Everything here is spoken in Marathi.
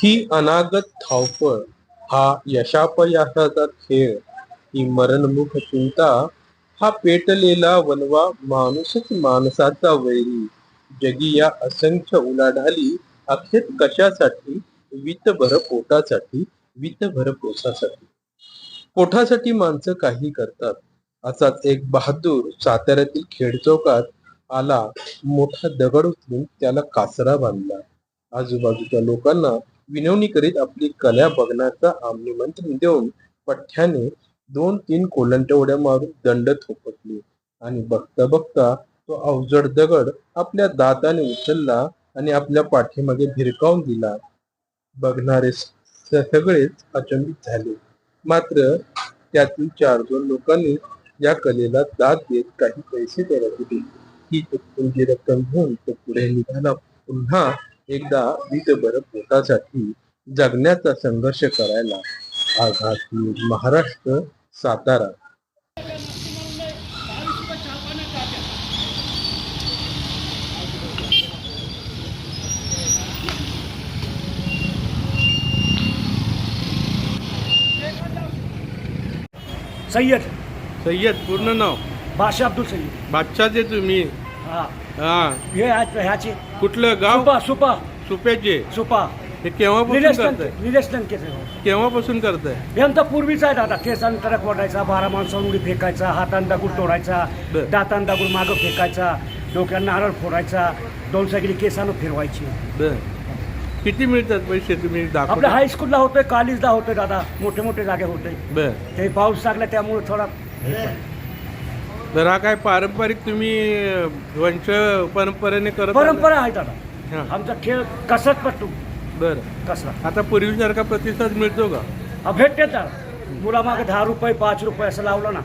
ही अनागत धावपळ हा यशापयशाचा खेळ ही मरणमुख चिंता हा पेटलेला वनवा माणूसच माणसाचा वैरी. जगी या असंख्य उलाढाली अखेर कशासाठी? वितभर पोटासाठी वितभर पोसासाठी. पोटासाठी माणसं काही करतात. असाच एक बहादूर साताऱ्यातील खेड चौकात आला मोठा दगड उचलून त्याला कासरा बांधला. आजूबाजूच्या लोकांना विनवणी करीत आपली कला बघण्याचा आमनिमंत्रण देऊन पठ्याने दोन तीन कोलंट्या उड्या मारून दंड थोपटली. आणि बघता बघता तो अवजड दगड आपल्या दाताने उचलला आणि आपल्या पाठीमागे भिरकावून दिला. बघणारे सगळेच अचंबित झाले. मात्र त्यातील चार दोन लोकांनी या कलेला दाद देत काही पैसे त्याला दिले ही रक्कम घेऊन तो पुढे निघाला. पुन्हा एकदा वीजभर पोटासाठी जगण्याचा संघर्ष करायला आघात महाराष्ट्र सातारा. सय्यद. सय्यद पूर्ण नाव? बादशाह अब्दुल सय्यद. बादशाचे तुम्ही हा. हा. हे ह्याचे कुठलं गाव? सुपा सुपा. सुपेचे? सुपा. हे केव्हापासून निलेश करताय? लंके निलेश लंकेचे केव्हापासून करताय? हे आमचा पूर्वीचा आहे दादा. केसांना टरक वाटायचा बारा माणसावर उडी फेकायचा हातान दगड तोडायचा बरं. दातान दगड मागं फेकायचा डोक्यानं नारळ फोडायचा दोन सायकली केसानं फिरवायची. बर. किती मिळतात पैसे तुम्ही आपल्या दाखवता हायस्कूलला होतोय कॉलेजला होतोय दादा. मोठे मोठे जागे होते बर. ते पाऊस लागला त्यामुळे थोडा तर हा काय पारंपरिक तुम्ही वंश परंपरेने करत? परंपरा आहे दादा. आमचा खेळ कसरत पट्टू बर. कसला आता पूर्वीसारखा प्रतिसाद मिळतो का? हा, भेटते दादा मुला मागे दहा रुपये पाच रुपये असं लावलं ना.